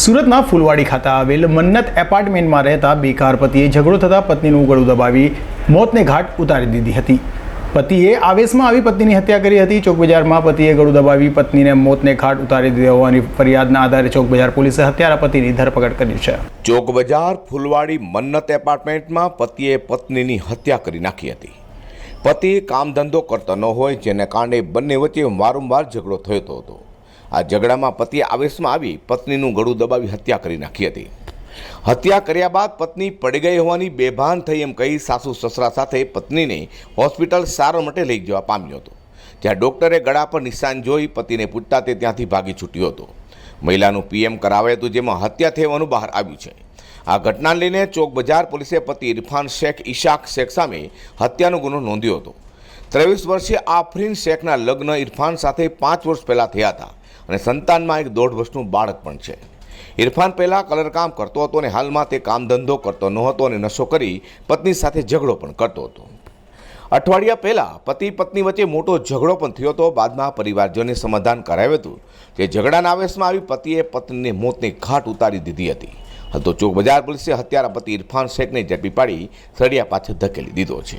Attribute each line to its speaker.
Speaker 1: સુરતના ફૂલવાડી ખાતે આવેલ મન્નત એપાર્ટમેન્ટમાં રહેતા બેકાર પતિએ ઝઘડો થતાં પત્નીનું ગળું દબાવી મોતને ઘાટ ઉતારી દીધી હતી. પતિએ આવેશમાં આવી પત્નીની હત્યા કરી હતી. ચોક બજારમાં પતિએ ગળું દબાવી પત્નીને મોતને ઘાટ ઉતારી દીધી હોવાની ફરિયાદના આધારે ચોક બજાર પોલીસે હત્યારા પતિની ધરપકડ કરી છે.
Speaker 2: ચોક બજાર ફૂલવાડી મન્નત એપાર્ટમેન્ટમાં પતિએ પત્નીની હત્યા કરી નાખી હતી. પતિ કામ ધંધો કરતો ન હોય, જેને કારણે બંને વચ્ચે વારંવાર ઝઘડો થયો હતો. આ ઝઘડામાં પતિએ આવેશમાં આવી પત્નીનું ગળું દબાવી હત્યા કરી નાખી હતી. હત્યા કર્યા બાદ પત્ની પડી ગઈ હોવાની બેભાન થઈ એમ કહી સાસુ સસરા સાથે પત્નીને હોસ્પિટલ સારવાર માટે લઈ જવા પામ્યો હતો. જ્યાં ડૉક્ટરે ગળા પર નિશાન જોઈ પતિને પૂછતા તે ત્યાંથી ભાગી છૂટ્યો હતો. મહિલાનું પીએમ કરાવાયું હતું જેમાં હત્યા થવાનું બહાર આવ્યું છે. આ ઘટનાને લઈને ચોક બજાર પોલીસે પતિ ઇરફાન શેખ, ઈશાક શેખ સામે હત્યાનો ગુનો નોંધ્યો હતો. ત્રેવીસ વર્ષીય આફરીન શેખના લગ્ન ઇરફાન સાથે પાંચ વર્ષ પહેલાં થયા હતા અને સંતાનમાં એક દોઢ વર્ષનું બાળક પણ છે. ઇરફાન પહેલાં કલરકામ કરતો હતો અને હાલમાં તે કામ ધંધો કરતો નહોતો અને નશો કરી પત્ની સાથે ઝઘડો પણ કરતો હતો. અઠવાડિયા પહેલાં પતિ પત્ની વચ્ચે મોટો ઝઘડો પણ થયો હતો. બાદમાં પરિવારજોને સમાધાન કરાવ્યું હતું જે ઝઘડાના આવેશમાં આવી પતિએ પત્નીને મોતની ઘાટ ઉતારી દીધી હતી. તો ચોક બજાર પોલીસે હત્યારા પતિ ઇરફાન શેખને ઝડપી પાડી સળિયા પાછળ ધકેલી દીધો છે.